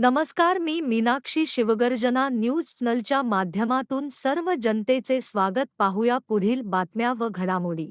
नमस्कार मी मीनाक्षी शिवगर्जना न्यूज चॅनलच्या माध्यमातून सर्व जनतेचे स्वागत पाहूया पुढील बातम्या व घडामोडी.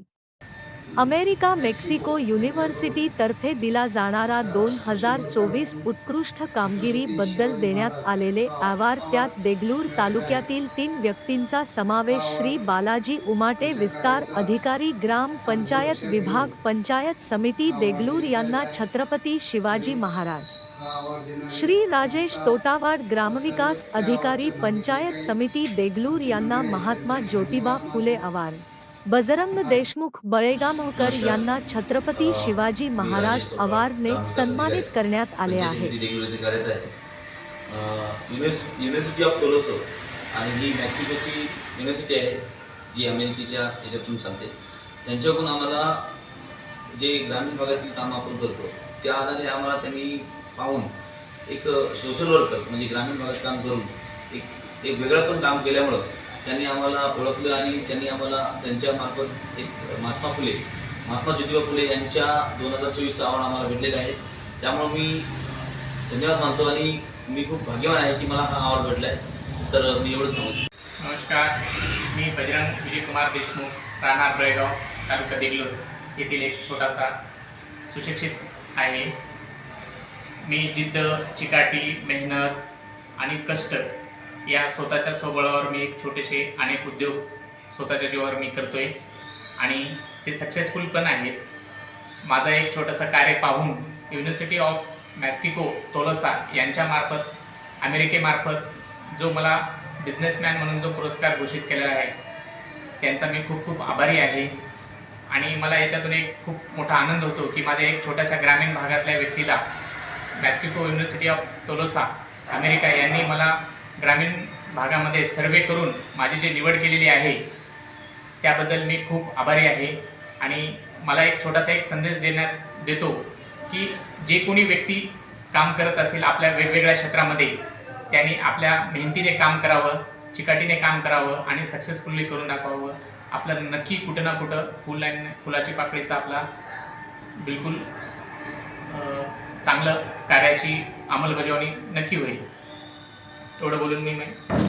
अमेरिका मेक्सिको युनिव्हर्सिटी तर्फे दिला जाणारा दोन हजार चोवीस उत्कृष्ट कामगिरी बद्दल देण्यात आलेले अॅवार्ड त्यात देगलूर तालुक्यातील तीन व्यक्तींचा समावेश श्री बालाजी उमाटे विस्तार अधिकारी ग्राम पंचायत विभाग पंचायत समिती देगलूर यांना छत्रपती शिवाजी महाराज. श्री राजेश तोटावाड ग्रामविकास अधिकारी पंचायत समिती देगलूर यांना महात्मा ज्योतिबा फुले अवार्ड बजरंग देशमुख बळेगावकर यांना छत्रपती शिवाजी महाराज अवार्डने सन्मानित करण्यात आले आहे युनिव्हर्सिटी करत आहे युनिव्हर्सिटी ऑफ टोलोसो आणि ही मेक्सिकोची युनिव्हर्सिटी आहे जी अमेरिकेच्या याच्यातून चालते. त्यांच्याकडून आम्हाला जे ग्रामीण भागातील काम आपण करतो त्या आधारे आम्हाला त्यांनी पाहून एक सोशल वर्कर म्हणजे ग्रामीण भागात काम करून एक एक वेगळं पण काम केल्यामुळं त्यांनी आम्हाला ओळखलं आणि त्यांनी आम्हाला त्यांच्यामार्फत एक महात्मा फुले महात्मा ज्योतिबा फुले यांच्या दोन हजार चोवीसचा आव्हान आम्हाला भेटलेलं आहे. त्यामुळं मी धन्यवाद मानतो आणि मी खूप भाग्यवान आहे की मला हा आवड भेटला आहे तर मी एवढं सांगतो नमस्कार. मी बजरंग विजयकुमार देशमुख राहणार बळेगाव तालुका देगलोर येथील एक छोटासा सुशिक्षित आहे. मी जिद्द चिकाटी मेहनत आणि कष्ट या स्वतःच्या स्वबळावर मी एक छोटेसे अनेक उद्योग स्वतःच्या जीवावर मी करतोय. आणि ते सक्सेसफुल पण आहेत. माझा एक छोटासा कार्य पाहून युनिव्हर्सिटी ऑफ मॅस्किको तोलोसा यांच्यामार्फत अमेरिकेमार्फत जो मला बिझनेसमॅन म्हणून जो पुरस्कार घोषित केलेला आहे त्यांचा मी खूप खूप आभारी आहे. आणि मला याच्यातून एक खूप मोठा आनंद होतो की माझ्या एक छोट्याशा ग्रामीण भागातल्या व्यक्तीला Mexico university of Toluca America यांनी मला ग्रामीण भागामध्ये सर्वे करून माझी जी निवड केलेली आहे त्याबद्दल मी खूप आभारी आहे. आणि मला एक छोटासा एक संदेश देण्यात देतो की जे कोणी व्यक्ती काम करत असतील आपल्या वेगवेगळ्या क्षेत्रामध्ये त्यांनी आपल्या मेहनतीने काम करावं चिकाटीने काम करावं आणि सक्सेसफुली करून दाखवावं. आपलं नक्की कुठं ना कुठं फुल आणि फुलाची पाकळीचा आपला बिलकुल चांगलं कार्याची अंमलबजावणी नक्की होईल. एवढं बोलून मी मी